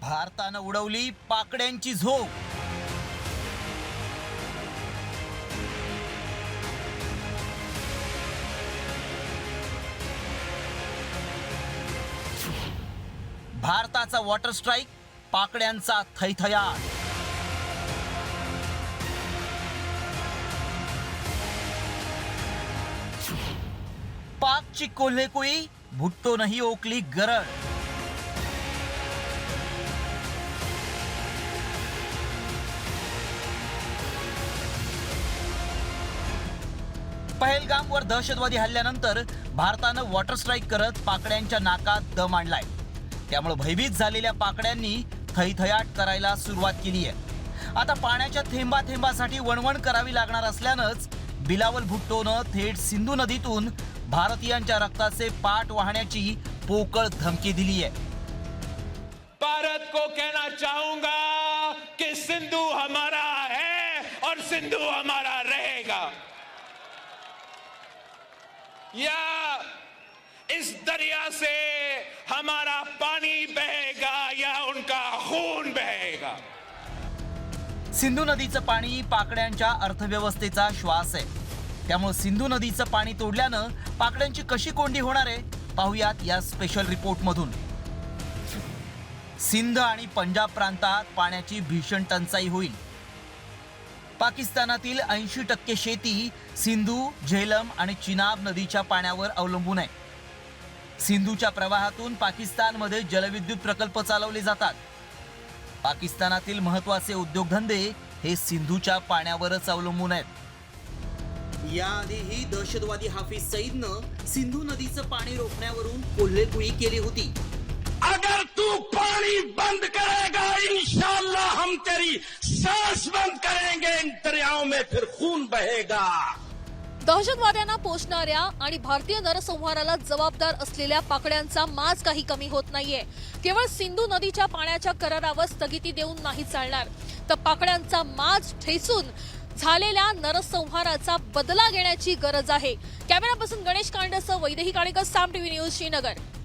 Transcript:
भारतानं उडवली पाकड्यांची झोप. भारताचा वॉटर स्ट्राईक पाकड्यांचा थैथयाट पाकची कोल्हेकुई भुट्टोनही ओकली गरड पहलगामवर दहशतवादी हल्ल्यानंतर भारतानं वॉटर स्ट्राईक करत पाकड्यांच्या नाकात दम आणलाय. त्यामुळे भयभीत झालेल्या पाकड्यांनी थैथयाट करायला सुरुवात केली आहे. आता पाण्याच्या थेंबा थेंबासाठी वणवण करावी लागणार असल्यानंच बिलावल भुट्टोनं थेट सिंधू नदीतून भारतीयांच्या रक्ताचे पाठ वाहण्याची पोकळ धमकी दिली आहे. भारत को कहना चाहूंगा कि सिंधु हमारा है और सिंधु हमारा रहेगा। या इस दरिया से हमारा पानी बहेगा या उनका खून बहेगा। सिंधू नदीचं पाणी पाकड्यांच्या अर्थव्यवस्थेचा श्वास आहे. त्यामुळे सिंधू नदीचं पाणी तोडल्यानं पाकड्यांची कशी कोंडी होणार आहे पाहुयात या स्पेशल रिपोर्ट मधून. सिंध आणि पंजाब प्रांतात पाण्याची भीषण टंचाई होईल. पाकिस्तानातील ऐंशी टक्के शेती सिंधू झेलम आणि चिनाब नदीच्या पाण्यावर अवलंबून आहे. सिंधूच्या प्रवाहातून पाकिस्तानमध्ये जलविद्युत प्रकल्प चालवले जातात. पाकिस्तानातील महत्त्वाचे उद्योगधंदे हे सिंधूच्या पाण्यावरच अवलंबून आहेत. याआधीही दहशतवादी हाफिज सईदनं सिंधू नदीचं पाणी रोखण्यावरून कोल्हेकुळी केली होती. अगर तू पाणी बंद कर फिर खून बहेगा। दहशतवाद्यांना पोचणाऱ्या आणि भारतीय नरसंहाराला जबाबदार असलेल्या पाकड्यांचा माज काही कमी होत नाहीये. केवळ सिंधू नदीच्या पाण्याच्या करारावर स्थगिती देऊन नाही चालणार. तर पाकड्यांचा माज ठेचून झालेल्या नरसंहाराचा बदला घेण्याची गरज आहे. कॅमेरापासून गणेश कांडसह वैदेही काळेकर साम टीव्ही न्यूज श्रीनगर.